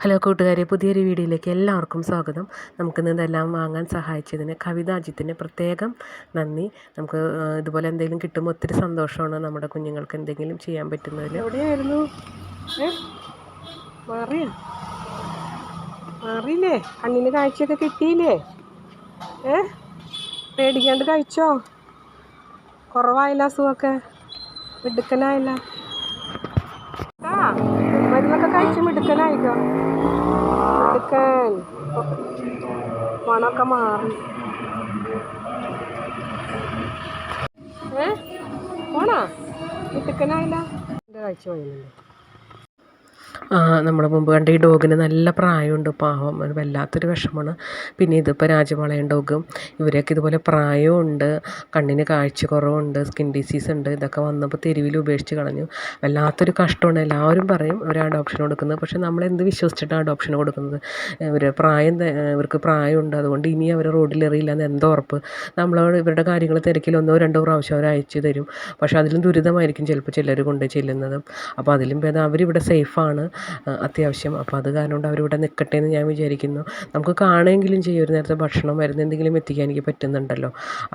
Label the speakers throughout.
Speaker 1: Hello കൂട്ടുകാരെ പുതിയൊരു വീഡിയോയിലേക്ക് എല്ലാവർക്കും സ്വാഗതം. നമുക്കിന്ന് ഇതെല്ലാം വാങ്ങാൻ സഹായിച്ചതിന് കവിതാജിത്തിന് പ്രത്യേകം നന്ദി. നമുക്ക് ഇതുപോലെ എന്തെങ്കിലും കിട്ടുമ്പോൾ ഒത്തിരി സന്തോഷമാണ് നമ്മുടെ കുഞ്ഞുങ്ങൾക്ക് എന്തെങ്കിലും ചെയ്യാൻ പറ്റുന്നതിൽ.
Speaker 2: എവിടെയായിരുന്നു? മാറിയ? മാറിയില്ലേ? കണ്ണിന് കാഴ്ചയൊക്കെ കിട്ടിയില്ലേ? ഏ? പേടിക്കാണ്ട് കഴിച്ചോ? കുറവായില്ല അസുഖമൊക്കെ? മിടുക്കനായില്ല? മിടുക്കനായിക്കോ മിടുക്കൻ മണമൊക്കെ മാറി. ഏ? പോണോ? മിടുക്കനായില്ല എന്റെ കാഴ്ച പോയില്ലേ
Speaker 1: ആ, നമ്മുടെ മുമ്പ് കണ്ട ഈ ഡോഗിന് നല്ല പ്രായമുണ്ട്. പാവം വല്ലാത്തൊരു വിഷമമാണ് പിന്നെ ഇതിപ്പോൾ രാജപാളയം ഡോഗും ഇവരൊക്കെ ഇതുപോലെ പ്രായമുണ്ട് കണ്ണിന് കാഴ്ച കുറവുണ്ട് സ്കിൻ ഡിസീസ് ഉണ്ട്. ഇതൊക്കെ വന്നപ്പോൾ തെരുവിൽ ഉപേക്ഷിച്ച് കളഞ്ഞു. വല്ലാത്തൊരു കഷ്ടമാണ്. എല്ലാവരും പറയും ഒരു അഡോപ്ഷൻ കൊടുക്കുന്നത്. പക്ഷെ നമ്മൾ എന്ത് വിശ്വസിച്ചിട്ടാണ് അഡോപ്ഷൻ കൊടുക്കുന്നത്? ഇവർ പ്രായം ഇവർക്ക് പ്രായമുണ്ട്. അതുകൊണ്ട് ഇനി അവർ റോഡിലെറിയില്ല എന്ന് എന്തോ ഉറപ്പ്? നമ്മളോട് ഇവരുടെ കാര്യങ്ങൾ തിരക്കിൽ ഒന്നോ രണ്ടോ പ്രാവശ്യം അവർ അയച്ചു തരും. പക്ഷേ അതിലും ദുരിതമായിരിക്കും ചിലപ്പോൾ ചിലർ കൊണ്ട് ചെല്ലുന്നത്. അപ്പോൾ അതിലും ഭേദം അവരിവിടെ സേഫാണ് അത്യാവശ്യം. അപ്പോൾ അത് കാരണം കൊണ്ട് അവരിവിടെ നിൽക്കട്ടെ എന്ന് ഞാൻ വിചാരിക്കുന്നു. നമുക്ക് കാണുമെങ്കിലും ചെയ്യും. ഒരു നേരത്തെ ഭക്ഷണം മരുന്ന് എന്തെങ്കിലും എത്തിക്കാൻ എനിക്ക് പറ്റുന്നുണ്ടല്ലോ.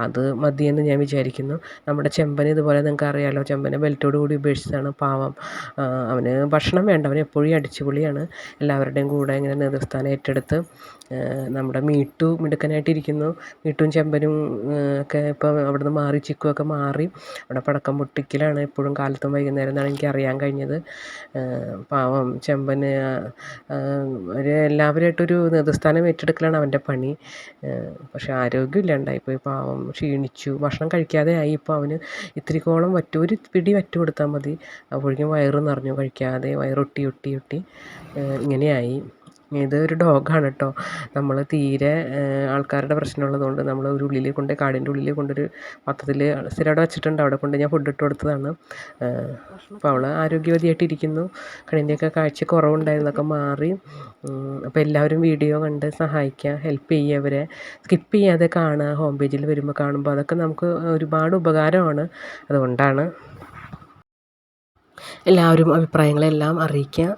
Speaker 1: അത് മതിയെന്ന് ഞാൻ വിചാരിക്കുന്നു. നമ്മുടെ ചെമ്പനെ ഇതുപോലെ നിങ്ങൾക്ക് അറിയാമല്ലോ ചെമ്പനെ ബെൽറ്റോട് കൂടി ഉപേക്ഷിച്ചതാണ് പാവം. അവന് ഭക്ഷണം വേണ്ട. അവൻ എപ്പോഴും അടിച്ചുപൊളിയാണ്. എല്ലാവരുടെയും കൂടെ ഇങ്ങനെ നേതൃസ്ഥാനം ഏറ്റെടുത്ത് നമ്മുടെ മീട്ടു മിടുക്കനായിട്ടിരിക്കുന്നു. മീട്ടും ചെമ്പനും ഒക്കെ ഇപ്പം അവിടുന്ന് മാറി ചിക്കുമൊക്കെ മാറി അവിടെ പടക്കം പൊട്ടിക്കലാണ് എപ്പോഴും കാലത്തും വൈകുന്നേരം എന്നാണ് എനിക്ക് അറിയാൻ കഴിഞ്ഞത്. പാവം. ചെമ്പന് ഒരു എല്ലാവരുമായിട്ടൊരു നേതൃസ്ഥാനം ഏറ്റെടുക്കലാണ് അവന്റെ പണി. പക്ഷെ ആരോഗ്യം ഇല്ലാണ്ടായിപ്പോയി പാവം ക്ഷീണിച്ചു. ഭക്ഷണം കഴിക്കാതെ ആയി. ഇപ്പോൾ അവന് ഇത്തിരിക്കോളം വറ്റു ഒരു പിടി വറ്റു കൊടുത്താൽ മതി. അപ്പോഴേക്കും വയറ് നിറഞ്ഞു. കഴിക്കാതെ വയറൊട്ടി ഒട്ടി ഒട്ടി. ഇങ്ങനെയായി. ഇത് ഒരു ഡോഗാണ് കേട്ടോ നമ്മൾ തീരെ ആൾക്കാരുടെ ആൾക്കാരുടെ പ്രശ്നമുള്ളതുകൊണ്ട് നമ്മൾ ഒരു ഉള്ളിൽ കൊണ്ട് കാടിന്റെ ഉള്ളിൽ കൊണ്ടൊരു പത്രത്തിൽ സ്ഥിരം അവിടെ വെച്ചിട്ടുണ്ട്. അവിടെ കൊണ്ട് ഞാൻ ഫുഡ് ഇട്ട് കൊടുത്തതാണ്. അപ്പോൾ അവൾ ആരോഗ്യവതിയായിട്ടിരിക്കുന്നു. കണ്ണിന്റെയൊക്കെ കാഴ്ച കുറവുണ്ടായിരുന്നൊക്കെ മാറി. അപ്പോൾ എല്ലാവരും വീഡിയോ കണ്ട് സഹായിക്കുക ഹെൽപ്പ് ചെയ്യുക അവരെ. സ്കിപ്പ് ചെയ്യാതെ കാണുക ഹോം പേജിൽ വരുമ്പോൾ കാണുമ്പോൾ അതൊക്കെ നമുക്ക് ഒരുപാട് ഉപകാരമാണ്. അതുകൊണ്ടാണ്. എല്ലാവരും അഭിപ്രായങ്ങളെല്ലാം അറിയിക്കുക